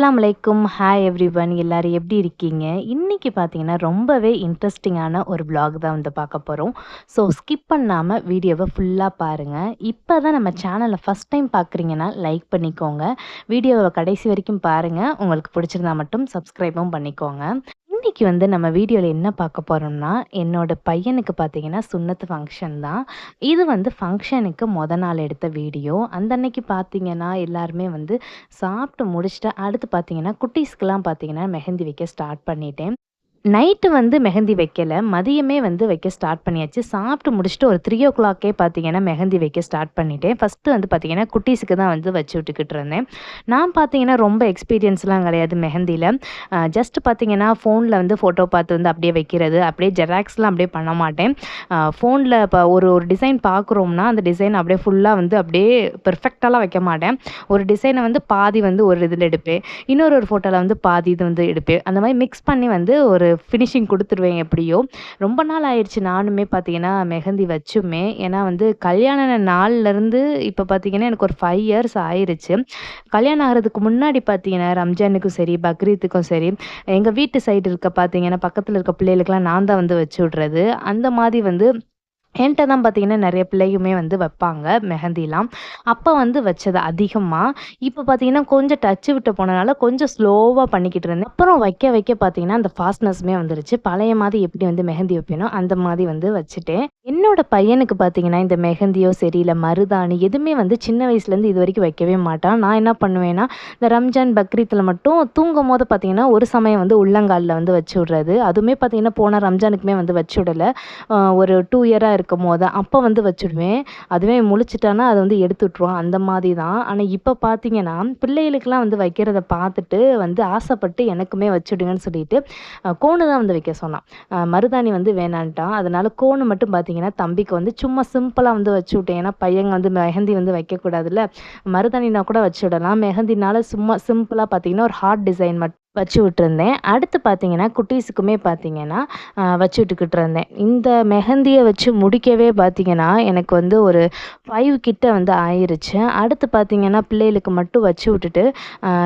அஸ்லாம் அலைக்கும் hi every one எல்லோரும் எப்படி இருக்கீங்க? இன்னைக்கு பார்த்தீங்கன்னா ரொம்பவே இன்ட்ரெஸ்டிங்கான ஒரு ப்ளாக் தான் வந்து பார்க்க போகிறோம் ஸோ ஸ்கிப் பண்ணாமல் வீடியோவை ஃபுல்லாக பாருங்கள் இப்போ தான் நம்ம சேனலை ஃபஸ்ட் டைம் பார்க்குறீங்கன்னா லைக் பண்ணிக்கோங்க. வீடியோவை கடைசி வரைக்கும் பாருங்கள் உங்களுக்கு பிடிச்சிருந்தா மட்டும் சப்ஸ்கிரைபும் பண்ணிக்கோங்க. இன்றைக்கி வந்து நம்ம வீடியோவில் என்ன பார்க்க போகிறோம்னா என்னோட பையனுக்கு பார்த்தீங்கன்னா சுன்னத்து ஃபங்க்ஷன் தான். இது வந்து ஃபங்க்ஷனுக்கு மொதல் நாள் எடுத்த வீடியோ. அந்த அன்னைக்கு பார்த்தீங்கன்னா எல்லாருமே வந்து சாப்பிட்டு முடிச்சுட்டு அடுத்து பார்த்தீங்கன்னா குட்டீஸ்க்கெலாம் பார்த்தீங்கன்னா மெஹந்தி வைக்க ஸ்டார்ட் பண்ணிட்டேன். நைட்டு வந்து மெஹந்தி வைக்கல. மதியமே வந்து வைக்க ஸ்டார்ட் பண்ணியாச்சு. சாப்பிட்டு முடிச்சுட்டு ஒரு த்ரீ ஓ கிளாக்கே பார்த்தீங்கன்னா மெஹந்தி வைக்க ஸ்டார்ட் பண்ணிட்டேன். ஃபஸ்ட்டு வந்து பார்த்தீங்கன்னா குட்டீஸுக்கு தான் வந்து வச்சு விட்டுக்கிட்டு இருந்தேன். நான் பார்த்தீங்கன்னா ரொம்ப எக்ஸ்பீரியன்ஸ்லாம் கிடையாது மெஹந்தியில் ஜஸ்ட் பார்த்தீங்கன்னா ஃபோனில் வந்து ஃபோட்டோ பார்த்து வந்து அப்படியே வைக்கிறது அப்படியே ஜெராக்ஸ்லாம் அப்படியே பண்ண மாட்டேன். ஃபோனில் இப்போ ஒரு ஒரு டிசைன் பார்க்குறோம்னா அந்த டிசைன் அப்படியே ஃபுல்லாக வந்து அப்படியே பெர்ஃபெக்டாலாம் வைக்க மாட்டேன். ஒரு டிசைனை வந்து பாதி வந்து ஒரு இதில் எடுப்பேன். இன்னொரு ஒரு ஃபோட்டோவில் வந்து பாதி இது வந்து எடுப்பேன். அந்த மாதிரி மிக்ஸ் பண்ணி வந்து ஒரு ஃபினிஷிங் கொடுத்துருவேன் எப்படியோ. ரொம்ப நாள் ஆயிடுச்சு நானுமே பார்த்தீங்கன்னா மெஹந்தி வச்சுமே. ஏன்னா வந்து கல்யாண நாள்லேருந்து இப்போ பார்த்தீங்கன்னா எனக்கு ஒரு ஃபைவ் இயர்ஸ் ஆயிடுச்சு கல்யாணம் ஆகிறதுக்கு முன்னாடி பார்த்தீங்கன்னா ரம்ஜானுக்கும் சரி பக்ரீத்துக்கும் சரி எங்கள் வீட்டு சைடு இருக்க பார்த்தீங்கன்னா பக்கத்தில் இருக்க பிள்ளைகளுக்கெல்லாம் நான் தான் வந்து வச்சு விட்றது. அந்த மாதிரி வந்து என்கிட்ட தான் பார்த்தீங்கன்னா நிறைய பிள்ளையுமே வந்து வைப்பாங்க மெஹந்திலாம். அப்போ வந்து வச்சது அதிகமாக இப்போ பார்த்தீங்கன்னா கொஞ்சம் டச்சு விட்டு போனனால கொஞ்சம் ஸ்லோவாக பண்ணிக்கிட்டு இருந்தேன். அப்புறம் வைக்க வைக்க பார்த்தீங்கன்னா அந்த ஃபாஸ்ட்னஸ்மே வந்துருச்சு. பழைய மாதிரி எப்படி வந்து மெஹந்தி வைப்பேனோ அந்த மாதிரி வந்து வச்சுட்டேன். என்னோட பையனுக்கு பார்த்தீங்கன்னா இந்த மெஹந்தியோ சரி இல்லை மருதாணி எதுவுமே வந்து சின்ன வயசுலேருந்து இது வரைக்கும் வைக்கவே மாட்டான். நான் என்ன பண்ணுவேன்னா இந்த ரம்ஜான் பக்ரீத்தில் மட்டும் தூங்கும் போது பார்த்தீங்கன்னா ஒரு சமயம் வந்து உள்ளங்காலில் வந்து வச்சு விட்றது. அதுவுமே பார்த்தீங்கன்னா போன ரம்ஜானுக்குமே வந்து வச்சு விடலை. ஒரு டூ இயராக இருக்கும் போது அப்போ வந்து வச்சுடுவேன். அதுவே முழிச்சிட்டானா அதை வந்து எடுத்து விட்ருவான் அந்த மாதிரி தான் ஆனால் இப்போ பார்த்தீங்கன்னா பிள்ளைகளுக்கெல்லாம் வந்து வைக்கிறத பார்த்துட்டு வந்து ஆசைப்பட்டு எனக்குமே வச்சுடுங்கன்னு சொல்லிட்டு கோணு தான் வந்து வைக்க சொன்னான். மருதாணி வந்து வேணான்ட்டான். அதனால் கோணு மட்டும் பார்த்தீங்கன்னா தம்பிக்கு வந்து சும்மா சிம்பிளாக வந்து வச்சு விட்டேன். ஏன்னா பையன் வந்து மெஹந்தி வந்து வைக்கக்கூடாதுல்ல. மருதாணினா கூட வச்சு விடலாம். மெஹந்தினால சும்மா சிம்பிளாக பார்த்தீங்கன்னா ஒரு ஹார்ட் டிசைன் மட்டும் வச்சு விட்டுருந்தேன். அடுத்து பார்த்தீங்கன்னா குட்டீஸுக்குமே பார்த்தீங்கன்னா வச்சு விட்டுக்கிட்டு இருந்தேன். இந்த மெஹந்தியை வச்சு முடிக்கவே பார்த்தீங்கன்னா எனக்கு வந்து ஒரு ஃபைவ் கிட்ட வந்து ஆயிருச்சு. அடுத்து பார்த்தீங்கன்னா பிள்ளைகளுக்கு மட்டும் வச்சு விட்டுட்டு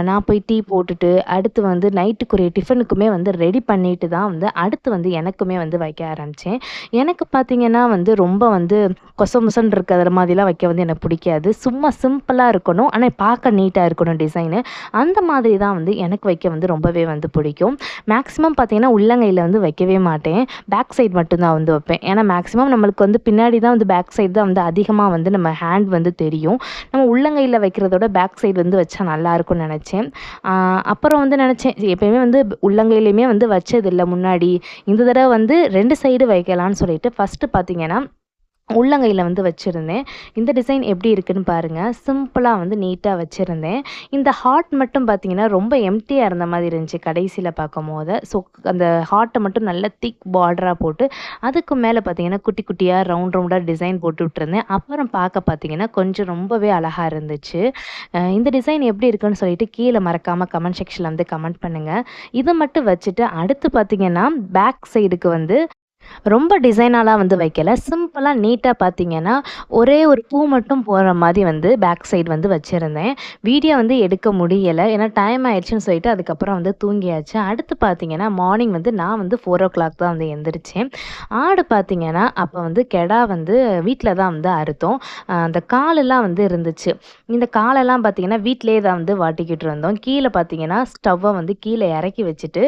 நான் போய் டீ போட்டுட்டு அடுத்து வந்து நைட்டுக்குரிய டிஃபனுக்குமே வந்து ரெடி பண்ணிட்டு தான் வந்து அடுத்து வந்து எனக்குமே வந்து வைக்க ஆரம்பித்தேன் எனக்கு பார்த்தீங்கன்னா வந்து ரொம்ப வந்து கொசமுசன் இருக்கிற மாதிரிலாம் வைக்க வந்து எனக்கு பிடிக்காது. சும்மா சிம்பிளாக இருக்கணும். ஆனால் பார்க்க நீட்டாக இருக்கணும் டிசைனு அந்த மாதிரி தான் வந்து எனக்கு வைக்க வந்து ரொம்ப ரொம்பவே வந்து பிடிக்கும். மேக்ஸிமம் பார்த்தீங்கன்னா உள்ளங்கையில் வந்து வைக்கவே மாட்டேன். பேக் சைடு மட்டும்தான் வந்து வைப்பேன். ஏன்னா மேக்ஸிமம் நம்மளுக்கு வந்து பின்னாடி தான் வந்து பேக் சைடு தான் வந்து அதிகமாக வந்து நம்ம ஹேண்ட் வந்து தெரியும். நம்ம உள்ளங்கையில் வைக்கிறதோட பேக் சைடு வந்து வச்சா நல்லாயிருக்கும்னு நினச்சேன். அப்புறம் வந்து நினச்சேன் எப்பயுமே வந்து உள்ளங்கையிலையுமே வந்து வச்சதில்லை முன்னாடி. இந்த தடவை வந்து ரெண்டு சைடு வைக்கலான்னு சொல்லிட்டு ஃபஸ்ட்டு பார்த்தீங்கன்னா உள்ளங்கையில் வந்து வச்சுருந்தேன். இந்த டிசைன் எப்படி இருக்குன்னு பாருங்கள் சிம்பிளாக வந்து நீட்டாக வச்சுருந்தேன். இந்த ஹார்ட் மட்டும் பார்த்தீங்கன்னா ரொம்ப எம்டியாக இருந்த மாதிரி இருந்துச்சு கடைசியில் பார்க்கும் போது ஸோ அந்த ஹார்ட்டை மட்டும் நல்ல திக் பார்டராக போட்டு அதுக்கு மேலே பார்த்தீங்கன்னா குட்டி குட்டியாக ரவுண்ட் ரவுண்டாக டிசைன் போட்டு விட்டுருந்தேன். அப்புறம் பார்க்க பார்த்தீங்கன்னா கொஞ்சம் ரொம்பவே அழகாக இருந்துச்சு. இந்த டிசைன் எப்படி இருக்குன்னு சொல்லிட்டு கீழே மறக்காமல் கமெண்ட் செக்ஷனில் வந்து கமெண்ட் பண்ணுங்கள் இதை மட்டும் வச்சுட்டு அடுத்து பார்த்தீங்கன்னா பேக் சைடுக்கு வந்து ரொம்ப டிசைனாலாம் வந்து வைக்கல. சிம்பிளாக நீட்டாக பார்த்தீங்கன்னா ஒரே ஒரு பூ மட்டும் போகிற மாதிரி வந்து பேக் சைடு வந்து வச்சுருந்தேன். வீடியோ வந்து எடுக்க முடியலை. ஏன்னா டைம் ஆயிடுச்சுன்னு சொல்லிட்டு அதுக்கப்புறம் வந்து தூங்கியாச்சு. அடுத்து பார்த்தீங்கன்னா மார்னிங் வந்து நான் வந்து ஃபோர் ஓ கிளாக் தான் வந்து எந்திரிச்சேன். ஆடு பார்த்தீங்கன்னா அப்போ வந்து கெடா வந்து வீட்டில் தான் வந்து அறுத்தோம். அந்த காலெல்லாம் வந்து இருந்துச்சு. இந்த காலெல்லாம் பார்த்தீங்கன்னா வீட்டிலே தான் வந்து வாட்டிக்கிட்டு இருந்தோம். கீழே பார்த்தீங்கன்னா ஸ்டவ்வை வந்து கீழே இறக்கி வச்சுட்டு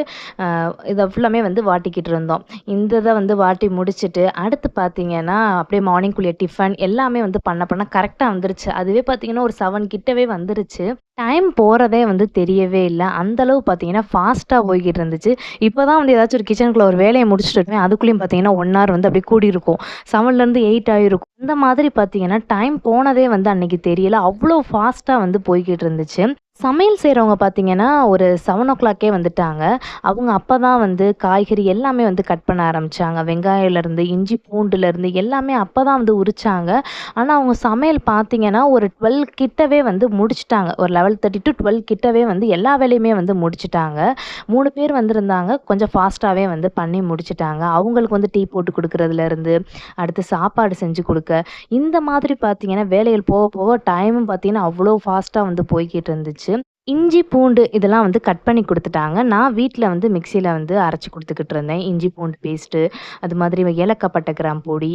இதை ஃபுல்லாமே வந்து வாட்டிக்கிட்டு இருந்தோம். இந்த இதை வந்து வந்து வாட்டி முடிச்சுட்டு அடுத்து பார்த்தீங்கன்னா அப்படியே மார்னிங்குள்ளே டிஃபன் எல்லாமே வந்து பண்ண பண்ண கரெக்டாக வந்துருச்சு. அதுவே பார்த்தீங்கன்னா ஒரு செவன் கிட்டவே வந்துருச்சு. டைம் போகிறதே வந்து தெரியவே இல்லை. அந்தளவு பார்த்தீங்கன்னா ஃபாஸ்ட்டாக போய்கிட்டு இருந்துச்சு. இப்போ தான் வந்து ஏதாச்சும் ஒரு கிச்சனுக்குள்ளே ஒரு வேலையை முடிச்சுட்டு இருக்கேன். அதுக்குள்ளேயும் பார்த்தீங்கன்னா ஒன் ஹவர் வந்து அப்படியே கூடி இருக்கும் செவன்லேருந்து எயிட் ஆகிருக்கும் இந்த மாதிரி பார்த்தீங்கன்னா டைம் போனதே வந்து அன்னைக்கு தெரியல. அவ்வளோ ஃபாஸ்ட்டாக வந்து போய்கிட்டு இருந்துச்சு. சமையல் செய்கிறவங்க பார்த்தீங்கன்னா ஒரு செவன் ஓ கிளாக்கே வந்துட்டாங்க. அவங்க அப்போ தான் வந்து காய்கறி எல்லாமே வந்து கட் பண்ண ஆரம்பித்தாங்க வெங்காயம்லேருந்து இஞ்சி பூண்டுலேருந்து எல்லாமே அப்போ தான் வந்து உரித்தாங்க ஆனால் அவங்க சமையல் பார்த்தீங்கன்னா ஒரு டுவெல் கிட்டவே வந்து முடிச்சிட்டாங்க. ஒரு லெவல் தேர்ட்டி டு டுவெல் கிட்டவே வந்து எல்லா வேலையுமே வந்து முடிச்சிட்டாங்க. மூணு பேர் வந்திருந்தாங்க. கொஞ்சம் ஃபாஸ்ட்டாகவே வந்து பண்ணி முடிச்சிட்டாங்க. அவங்களுக்கு வந்து டீ போட்டு கொடுக்குறதுலேருந்து அடுத்து சாப்பாடு செஞ்சு கொடுக்க. இந்த மாதிரி பார்த்தீங்கன்னா வேலைகள் போக போக டைமும் பார்த்தீங்கன்னா அவ்வளோ ஃபாஸ்ட்டாக வந்து போய்கிட்டு இருந்துச்சு. இஞ்சி, பூண்டு இதெல்லாம் வந்து கட் பண்ணி கொடுத்துட்டாங்க நான் வீட்டில் வந்து மிக்சியில் வந்து அரைச்சி கொடுத்துக்கிட்டு இருந்தேன். இஞ்சி, பூண்டு பேஸ்ட்டு, அது மாதிரி ஏலக்காய், பட்டை, கிராம் பொடி,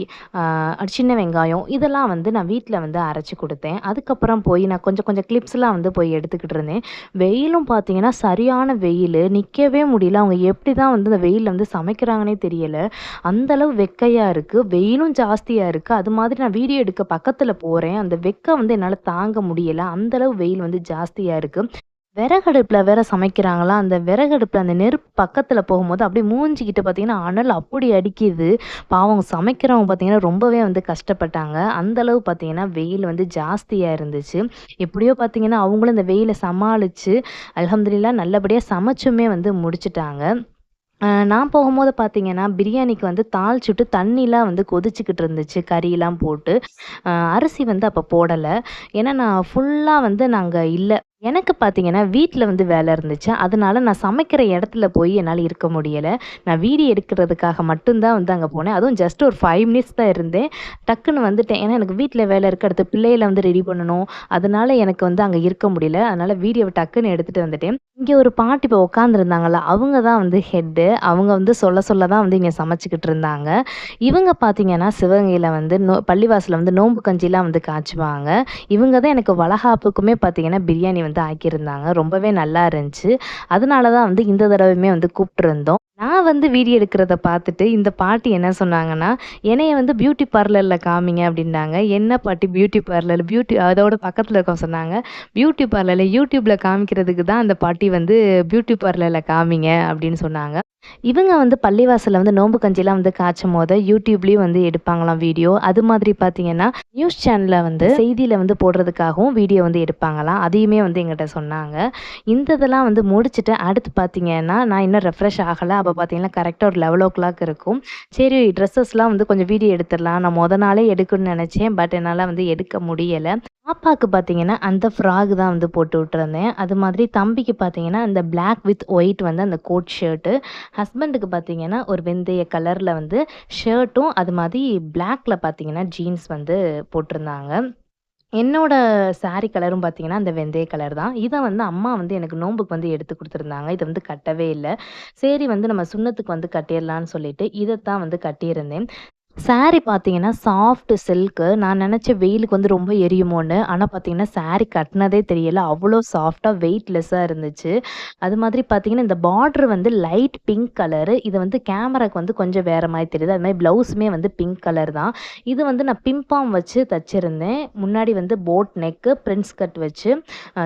சின்ன வெங்காயம் இதெல்லாம் வந்து நான் வீட்டில் வந்து அரைச்சி கொடுத்தேன் அதுக்கப்புறம் போய் நான் கொஞ்சம் கொஞ்சம் கிளிப்ஸ்லாம் வந்து போய் எடுத்துக்கிட்டு இருந்தேன். வெயிலும் பார்த்தீங்கன்னா, சரியான வெயில் நிற்கவே முடியல. அவங்க எப்படி தான் வந்து இந்த வெயிலில் வந்து சமைக்கிறாங்கன்னே தெரியல. அந்த அளவு இருக்குது வெயிலும் ஜாஸ்தியாக இருக்குது அது மாதிரி நான் வீடியோ எடுக்க பக்கத்தில் போகிறேன் அந்த வெக்கை வந்து என்னால் தாங்க முடியல. அந்தளவு வெயில் வந்து ஜாஸ்தியாக இருக்குது விறகடுப்பில் வேற சமைக்கிறாங்களா, அந்த விறகடுப்பில் அந்த நெருப்பு பக்கத்தில் போகும்போது அப்படியே மூஞ்சிக்கிட்டு பார்த்தீங்கன்னா, அனல் அப்படி அடிக்குது. பாவம் சமைக்கிறவங்க பார்த்தீங்கன்னா, ரொம்பவே வந்து கஷ்டப்பட்டாங்க. அந்த அளவு பார்த்தீங்கன்னா, வெயில் வந்து ஜாஸ்தியாக இருந்துச்சு. எப்படியோ பார்த்தீங்கன்னா, அவங்களும் இந்த வெயிலை சமாளித்து அல்ஹம்துலில்லாஹ் நல்லபடியாக சமைச்சுமே வந்து முடிச்சிட்டாங்க நான் போகும்போது பார்த்தீங்கன்னா, பிரியாணிக்கு வந்து தாளிச்சுட்டு தண்ணிலாம் வந்து கொதிச்சுக்கிட்டு இருந்துச்சு. கறியெலாம் போட்டு. அரிசி வந்து அப்போ போடலை ஏன்னா, நான் ஃபுல்லாக வந்து நாங்கள் இல்லை எனக்கு பார்த்தீங்கன்னா, வீட்டில் வந்து வேலை இருந்துச்சு. அதனால நான் சமைக்கிற இடத்துல போய் என்னால் இருக்க முடியலை நான் வீடியோ எடுக்கிறதுக்காக மட்டும்தான் வந்து அங்கே போனேன். அதுவும் ஜஸ்ட் ஒரு ஃபைவ் மினிட்ஸ் தான் இருந்தேன். டக்குன்னு வந்துட்டேன். ஏன்னா, எனக்கு வீட்டில் வேலை இருக்க அடுத்து பிள்ளையில வந்து ரெடி பண்ணணும். அதனால எனக்கு வந்து அங்கே இருக்க முடியல. அதனால வீடியோவை டக்குன்னு எடுத்துகிட்டு வந்துட்டேன். இங்கே ஒரு பாட்டி இப்போ உட்காந்துருந்தாங்கல்ல, அவங்க தான் வந்து ஹெட்டு. அவங்க வந்து சொல்ல சொல்ல தான் வந்து இங்கே சமைச்சிக்கிட்டு இருந்தாங்க. இவங்க பார்த்தீங்கன்னா, சிவகங்கையில் வந்து நோ பள்ளிவாசலில் வந்து நோம்பு கஞ்சிலாம் வந்து காய்ச்சுவாங்க. இவங்க தான் எனக்கு வளகாப்புக்குமே பார்த்தீங்கன்னா, பிரியாணி வந்து ஆக்கியிருந்தாங்க. ரொம்பவே நல்லா இருந்துச்சு. அதனால தான் வந்து இந்த தடவையுமே வந்து கூப்பிட்ருந்தோம் நான் வந்து வீடியோ எடுக்கிறத பார்த்துட்டு, இந்த பாட்டி என்ன சொன்னாங்கன்னா, என்னைய வந்து பியூட்டி பார்லரில் காமிங்க அப்படின்னாங்க. என்ன பாட்டி பியூட்டி பார்லர்? பியூட்டி அதோட பக்கத்தில் இருக்க சொன்னாங்க, பியூட்டி பார்லரில் யூடியூப்பில் காமிக்கிறதுக்கு தான் அந்த பாட்டி வந்து பியூட்டி பார்லரில் காமிங்க அப்படின்னு சொன்னாங்க. இவங்க வந்து பள்ளிவாசலில் வந்து நோம்பு கஞ்சிலாம் வந்து காய்ச்சும்போது, யூடியூப்லேயும் வந்து எடுப்பாங்களாம் வீடியோ. அது மாதிரி பார்த்தீங்கன்னா, நியூஸ் சேனலில் வந்து செய்தியில் வந்து போடுறதுக்காகவும் வீடியோ வந்து எடுப்பாங்களாம். அதையுமே வந்து எங்கிட்ட சொன்னாங்க. இந்த இதெல்லாம் வந்து முடிச்சுட்டு அடுத்து பார்த்தீங்கன்னா, நான் இன்னும் ரெஃப்ரெஷ் ஆகலை அப்போ பார்த்தீங்கன்னா, கரெக்டாக ஒரு 11:00 இருக்கும். சரி ட்ரெஸ்ஸஸ்லாம் வந்து கொஞ்சம் வீடியோ எடுத்துடலாம். நான் மொத நாளே எடுக்கணும்னு நினச்சேன் பட் என்னால் வந்து எடுக்க முடியலை பாப்பாக்கு பார்த்தீங்கன்னா, அந்த ஃப்ராக் தான் வந்து போட்டு விட்டுருந்தேன். அது மாதிரி தம்பிக்கு பார்த்தீங்கன்னா, அந்த பிளாக் வித் ஒயிட் வந்து அந்த கோட் ஷர்ட்டு. ஹஸ்பண்டுக்கு பார்த்தீங்கன்னா, ஒரு வெந்தய கலரில் வந்து ஷர்ட்டும், அது மாதிரி பிளாக்ல பார்த்தீங்கன்னா, ஜீன்ஸ் வந்து போட்டிருந்தாங்க. என்னோட சாரி கலரும் பார்த்தீங்கன்னா, அந்த வெந்தய கலர் தான். இதை வந்து அம்மா வந்து எனக்கு நோம்புக்கு வந்து எடுத்து கொடுத்துருந்தாங்க இதை வந்து கட்டவே இல்லை சரி வந்து நம்ம சுண்ணத்துக்கு வந்து கட்டிடலான்னு சொல்லிட்டு, இதத்தான் வந்து கட்டியிருந்தேன். சாரி பார்த்தீங்கன்னா, சாஃப்ட் சில்க்கு. நான் நினச்ச வெயிலுக்கு வந்து ரொம்ப எரியுமோன்னு. ஆனால் பார்த்தீங்கன்னா, சாரி கட்டினதே தெரியல. அவ்வளோ சாஃப்டாக வெயிட்லெஸ்ஸாக இருந்துச்சு. அது மாதிரி பார்த்தீங்கன்னா, இந்த பார்டர் வந்து லைட் பிங்க் கலரு. இது வந்து கேமராக்கு வந்து கொஞ்சம் வேறு மாதிரி தெரியுது. அது மாதிரி ப்ளவுஸுமே வந்து பிங்க் கலர் தான். இது வந்து நான் பிம்பாம் வச்சு தச்சிருந்தேன். முன்னாடி வந்து போட் நெக்கு, பிரின்ஸ் கட் வச்சு,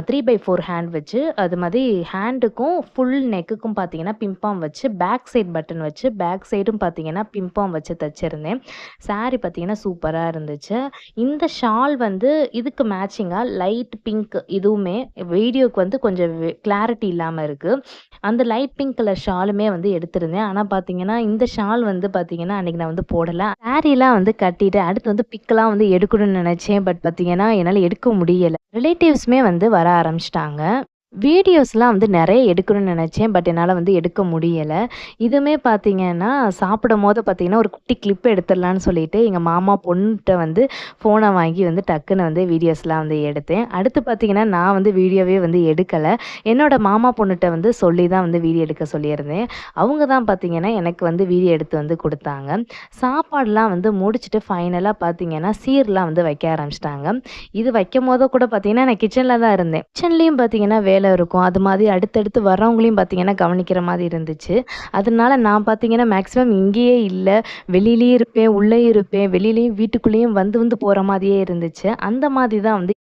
த்ரீ பை ஃபோர் ஹேண்ட் வச்சு, அது மாதிரி ஹேண்டுக்கும், ஃபுல் நெக்குக்கும் பார்த்தீங்கன்னா, பிம்பாம் வச்சு, பேக் சைட் பட்டன் வச்சு, பேக் சைடும் பார்த்தீங்கன்னா, பிம்பாம் வச்சு தச்சிருந்தேன். சாரி பார்த்தீங்கன்னா, சூப்பராக இருந்துச்சு. இந்த ஷால் வந்து இதுக்கு மேட்சிங்காக லைட் பிங்க் இதுவுமே வீடியோக்கு வந்து கொஞ்சம் கிளாரிட்டி இல்லாமல் இருக்குது அந்த லைட் பிங்க் கலர் ஷாலுமே வந்து எடுத்திருந்தேன். ஆனால் பார்த்தீங்கன்னா, இந்த ஷால் வந்து பார்த்தீங்கன்னா, அன்றைக்கி நான் வந்து போடலை சாரிலாம் வந்து கட்டிட்டு, அடுத்து வந்து பிக்கெலாம் வந்து எடுக்கணும்னு நினச்சேன் பட் பார்த்தீங்கன்னா, என்னால் எடுக்க முடியலை ரிலேட்டிவ்ஸுமே வந்து வர ஆரம்பிச்சுட்டாங்க. வீடியோஸ்லாம் வந்து நிறைய எடுக்கணும்னு நினச்சேன் பட் என்னால் வந்து எடுக்க முடியலை இதுவுமே பார்த்தீங்கன்னா, சாப்பிடும்போது பார்த்தீங்கன்னா, ஒரு குட்டி கிளிப் எடுத்துடலான்னு சொல்லிட்டு, எங்கள் மாமா பொண்ணுகிட்ட வந்து ஃபோனை வாங்கி வந்து டக்குன்னு வந்து வீடியோஸ்லாம் வந்து எடுத்தேன். அடுத்து பார்த்தீங்கன்னா, நான் வந்து வீடியோவே வந்து எடுக்கலை என்னோடய மாமா பொண்ணுகிட்ட வந்து சொல்லி தான் வந்து வீடியோ எடுக்க சொல்லியிருந்தேன். அவங்க தான் பார்த்தீங்கன்னா, எனக்கு வந்து வீடியோ எடுத்து வந்து கொடுத்தாங்க சாப்பாடெலாம் வந்து முடிச்சுட்டு ஃபைனலாக பார்த்தீங்கன்னா, சீர்லாம் வந்து வைக்க ஆரம்பிச்சிட்டாங்க இது வைக்கும் போதோ கூட பார்த்தீங்கன்னா, நான் கிச்சனில் தான் இருந்தேன். கிச்சன்லேயும் பார்த்தீங்கன்னா, வேலை இருக்கும். அது மாதிரி அடுத்தடுத்து வர்றவங்களையும் பார்த்தீங்கன்னா, கவனிக்கிற மாதிரி இருந்துச்சு. அதனால நான் பார்த்தீங்கன்னா, மேக்ஸிமம் இங்கேயே இல்லை வெளியிலேயே இருப்பேன், உள்ளே இருப்பேன். வெளியிலேயும் வீட்டுக்குள்ளேயும் வந்து வந்து போகிற மாதிரியே இருந்துச்சு. அந்த மாதிரி தான் வந்து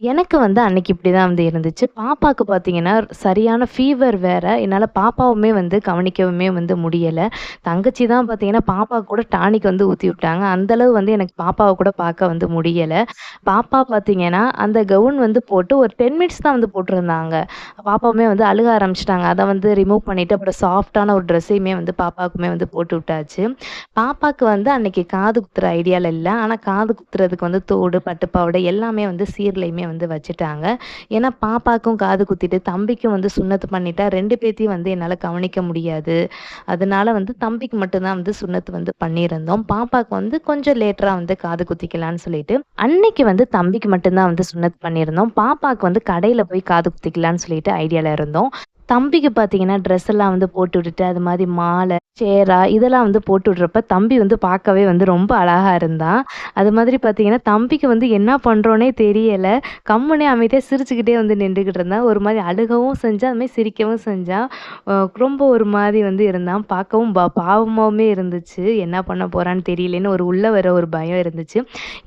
எனக்கு வந்து அன்னைக்கு இப்படிதான் வந்து இருந்துச்சு. பாப்பாவுக்கு பார்த்தீங்கன்னா, சரியான ஃபீவர் வேற. என்னால் பாப்பாவுமே வந்து கவனிக்கவுமே வந்து முடியலை தங்கச்சி தான் பார்த்தீங்கன்னா, பாப்பா கூட டானிக் வந்து ஊற்றி விட்டாங்க. அந்த அளவு வந்து எனக்கு பாப்பாவை கூட பார்க்க வந்து முடியலை பாப்பா பார்த்தீங்கன்னா, அந்த கவுன் வந்து போட்டு ஒரு 10 மினிட்ஸ் தான் வந்து போட்டிருந்தாங்க. பாப்பாவுமே வந்து அழுக ஆரம்பிச்சிட்டாங்க அதை வந்து ரிமூவ் பண்ணிவிட்டு அப்புறம் சாஃப்ட்டான ஒரு ட்ரெஸ்ஸையுமே வந்து பாப்பாவுக்குமே வந்து போட்டு விட்டாச்சு. பாப்பாவுக்கு வந்து அன்னைக்கு காது குத்துற ஐடியாவில் இல்லை ஆனால் காது குத்துறதுக்கு வந்து தோடு, பட்டுப்பாவோட எல்லாமே வந்து சீர்லையுமே வந்து வச்சுட்டாங்க. ஏன்னா பாப்பாக்கும் காது குத்திட்டு, தம்பிக்கும் வந்து சுண்ணத்து பண்ணிட்டா ரெண்டு பேத்தையும் வந்து என்னால கவனிக்க முடியாது. அதனால வந்து தம்பிக்கு மட்டும்தான் வந்து சுண்ணத்து வந்து பண்ணியிருந்தோம். பாப்பாக்கு வந்து கொஞ்சம் லேட்டரா வந்து காது குத்திக்கலான்னு சொல்லிட்டு, அன்னைக்கு வந்து தம்பிக்கு மட்டும்தான் வந்து சுண்ணத்து பண்ணியிருந்தோம். பாப்பாக்கு வந்து கடையில் போய் காது குத்திக்கலான்னு சொல்லிட்டு ஐடியாவில் இருந்தோம். தம்பிக்கு பார்த்தீங்கன்னா, ட்ரெஸ் எல்லாம் வந்து போட்டு விட்டுட்டு, அது மாதிரி மாலை, சேரா இதெல்லாம் வந்து போட்டு விட்றப்ப, தம்பி வந்து பார்க்கவே வந்து ரொம்ப அழகா இருந்தான். அது மாதிரி பார்த்தீங்கன்னா, தம்பிக்கு வந்து என்ன பண்ணுறோன்னே தெரியல. கம்முனே அமைதியாக சிரிச்சுக்கிட்டே வந்து நின்றுக்கிட்டு இருந்தான். ஒரு மாதிரி அழுகவும் செஞ்சான், அது மாதிரி சிரிக்கவும் செஞ்சான். ரொம்ப ஒரு மாதிரி வந்து இருந்தான். பார்க்கவும் பா பாவமாகவுமே இருந்துச்சு. என்ன பண்ண போகிறான்னு தெரியலேன்னு ஒரு உள்ள வர ஒரு பயம் இருந்துச்சு.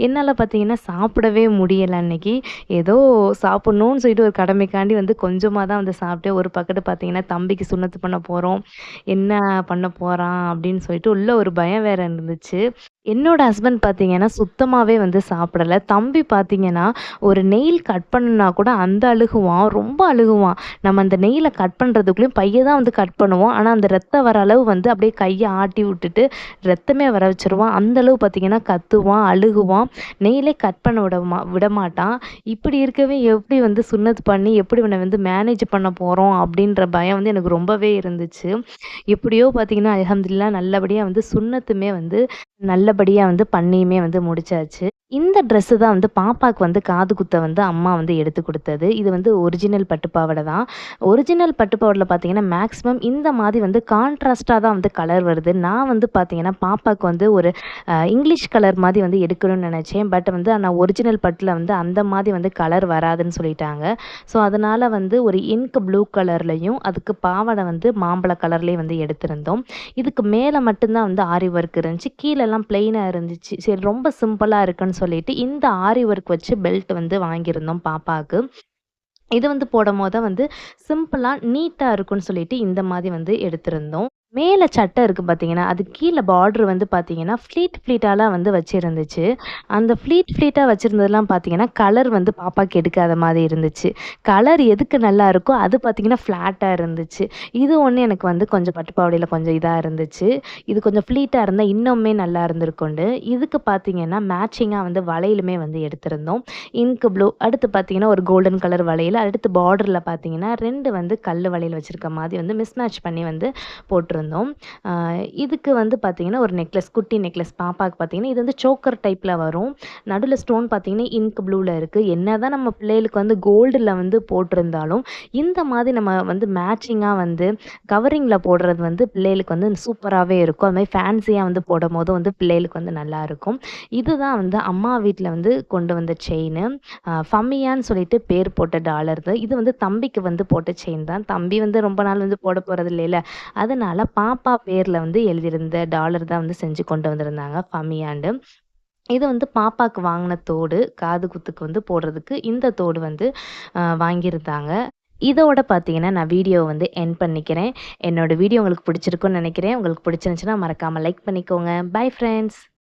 என்னால் பார்த்தீங்கன்னா, சாப்பிடவே முடியலை அன்னைக்கு. ஏதோ சாப்பிட்ணுன்னு சொல்லிட்டு ஒரு கடமைக்காண்டி வந்து கொஞ்சமாக தான் வந்து சாப்பிட்டேன். ஒரு பக்கம் பக்கெட்டு பார்த்தீங்கன்னா, தம்பிக்கு சுண்ணத்து பண்ண போகிறோம் என்ன பண்ண போகிறான் அப்படின்னு சொல்லிட்டு உள்ள ஒரு பயம் வேற இருந்துச்சு. என்னோட ஹஸ்பண்ட் பார்த்தீங்கன்னா, சுத்தமாகவே வந்து சாப்பிடலை தம்பி பார்த்தீங்கன்னா, ஒரு நெயில் கட் பண்ணுனா கூட அந்த அழுகுவான். ரொம்ப அழுகுவான். நம்ம அந்த நெயிலை கட் பண்ணுறதுக்குள்ளேயும் பையை தான் வந்து கட் பண்ணுவோம். ஆனால் அந்த ரத்தம் வர அளவு வந்து அப்படியே கையை ஆட்டி விட்டுட்டு, ரத்தமே வர வச்சுருவான். அந்த அளவு பார்த்தீங்கன்னா, கத்துவான், அழுகுவான். நெயிலே கட் பண்ண விடமா விடமாட்டான். இப்படி இருக்கவே எப்படி வந்து சுண்ணத்து பண்ணி, எப்படி இவன வந்து மேனேஜ் பண்ண போகிறோம் அப்படின்னு அப்படின்ற பயம் வந்து எனக்கு ரொம்பவே இருந்துச்சு. எப்படியோ பார்த்தீங்கன்னா, அல்ஹம்துலில்லாஹ் நல்லபடியா வந்து சுன்னத்துமே வந்து நல்லபடியா வந்து பண்ணியுமே வந்து முடிச்சாச்சு. இந்த ட்ரெஸ்ஸு தான் வந்து பாப்பாவுக்கு வந்து காது குத்த வந்து அம்மா வந்து எடுத்து கொடுத்தது இது வந்து ஒரிஜினல் பட்டு பாவாடை தான். ஒரிஜினல் பட்டு பார்த்தீங்கன்னா, மேக்ஸிமம் இந்த மாதிரி வந்து கான்ட்ராஸ்ட்டாக தான் வந்து கலர் வருது. நான் வந்து பார்த்தீங்கன்னா, பாப்பாவுக்கு வந்து ஒரு இங்கிலீஷ் கலர் மாதிரி வந்து எடுக்கணும்னு நினச்சேன் பட் வந்து நான் ஒரிஜினல் பட்டில் வந்து அந்த மாதிரி வந்து கலர் வராதுன்னு சொல்லிட்டாங்க. ஸோ, அதனால் வந்து ஒரு இங்க் ப்ளூ கலர்லையும் அதுக்கு பாவாடை வந்து மாம்பழ கலர்லேயும் வந்து எடுத்திருந்தோம். இதுக்கு மேலே மட்டும்தான் வந்து ஆரி ஒர்க் இருந்துச்சு. கீழெல்லாம் பிளெயினாக இருந்துச்சு. சரி ரொம்ப சிம்பிளாக இருக்குன்னு சொல்லிட்டு, இந்த ஆரி ஒர்க் வச்சு பெல்ட் வந்து வாங்கியிருந்தோம் பாப்பாவுக்கு இது வந்து போடும்போது தான் வந்து சிம்பிளா, நீட்டா இருக்கும்னு சொல்லிட்டு இந்த மாதிரி வந்து எடுத்திருந்தோம். மேலே சட்டை இருக்குது பார்த்தீங்கன்னா, அது கீழே பார்டர் வந்து பார்த்தீங்கன்னா, ஃப்ளீட் ஃப்ளீட்டாலாம் வந்து வச்சுருந்துச்சு அந்த ஃப்ளீட் ஃப்ளீட்டாக வச்சுருந்ததுலாம் பார்த்தீங்கன்னா, கலர் வந்து பாப்பாக்கு எடுக்காத மாதிரி இருந்துச்சு. கலர் எதுக்கு நல்லா இருக்கோ, அது பார்த்தீங்கன்னா ஃப்ளாட்டாக இருந்துச்சு. இது ஒன்று எனக்கு வந்து கொஞ்சம் பட்டு கொஞ்சம் இதாக இருந்துச்சு. இது கொஞ்சம் ஃப்ளீட்டாக இருந்தால் இன்னுமே நல்லா இருந்திருக்குண்டு. இதுக்கு பார்த்தீங்கன்னா, மேட்சிங்காக வந்து வளையலுமே வந்து எடுத்திருந்தோம். இங்கு ப்ளூ அடுத்து பார்த்தீங்கன்னா, ஒரு கோல்டன் கலர் வளையல். அடுத்து பார்டரில் பார்த்தீங்கன்னா, ரெண்டு வந்து கல் வளையல் வச்சுருக்க மாதிரி வந்து மிஸ்மேட்ச் பண்ணி வந்து போட்டிருந்தோம். அ இதுக்கு வந்து பார்த்தீங்கன்னா, ஒரு நெக்லஸ் குட்டி நெக்லஸ் பாப்பாவுக்கு பார்த்தீங்கன்னா, இது வந்து சோக்கர் டைப்பில் வரும். நடுவில் ஸ்டோன் பார்த்தீங்கன்னா, இங்க் ப்ளூல என்ன தான் நம்ம பிள்ளைகளுக்கு வந்து கோல்டில் வந்து போட்டிருந்தாலும், இந்த மாதிரி நம்ம வந்து மேட்சிங்காக வந்து கவரிங்கில் போடுறது வந்து பிள்ளைகளுக்கு வந்து சூப்பராகவே இருக்கும். அது மாதிரி ஃபேன்சியாக வந்து போடும்போதும் வந்து பிள்ளைகளுக்கு வந்து நல்லாயிருக்கும். இதுதான் வந்து அம்மா வீட்டில் வந்து கொண்டு வந்த செயினு. ஃபம்மியான்னு சொல்லிட்டு பேர் போட்ட டாலர் இது. இது வந்து தம்பிக்கு வந்து போட்ட செயின் தான். தம்பி வந்து ரொம்ப நாள் வந்து போட போகிறது இல்லைல்ல அதனால் பாப்பா பேர்ல வந்து எழுதியிருந்த டாலர் தான் வந்து செஞ்சு கொண்டு வந்திருந்தாங்க ஃபமியாண்டு. இது வந்து பாப்பாக்கு வாங்கின தோடு. காது குத்துக்கு வந்து போடுறதுக்கு இந்த தோடு வந்து வாங்கியிருந்தாங்க. இதோட பார்த்தீங்கன்னா, நான் வீடியோ வந்து என் பண்ணிக்கிறேன். என்னோட வீடியோ உங்களுக்கு பிடிச்சிருக்கும்னு நினைக்கிறேன் உங்களுக்கு பிடிச்சிருந்துச்சுன்னா மறக்காம லைக் பண்ணிக்கோங்க. Bye friends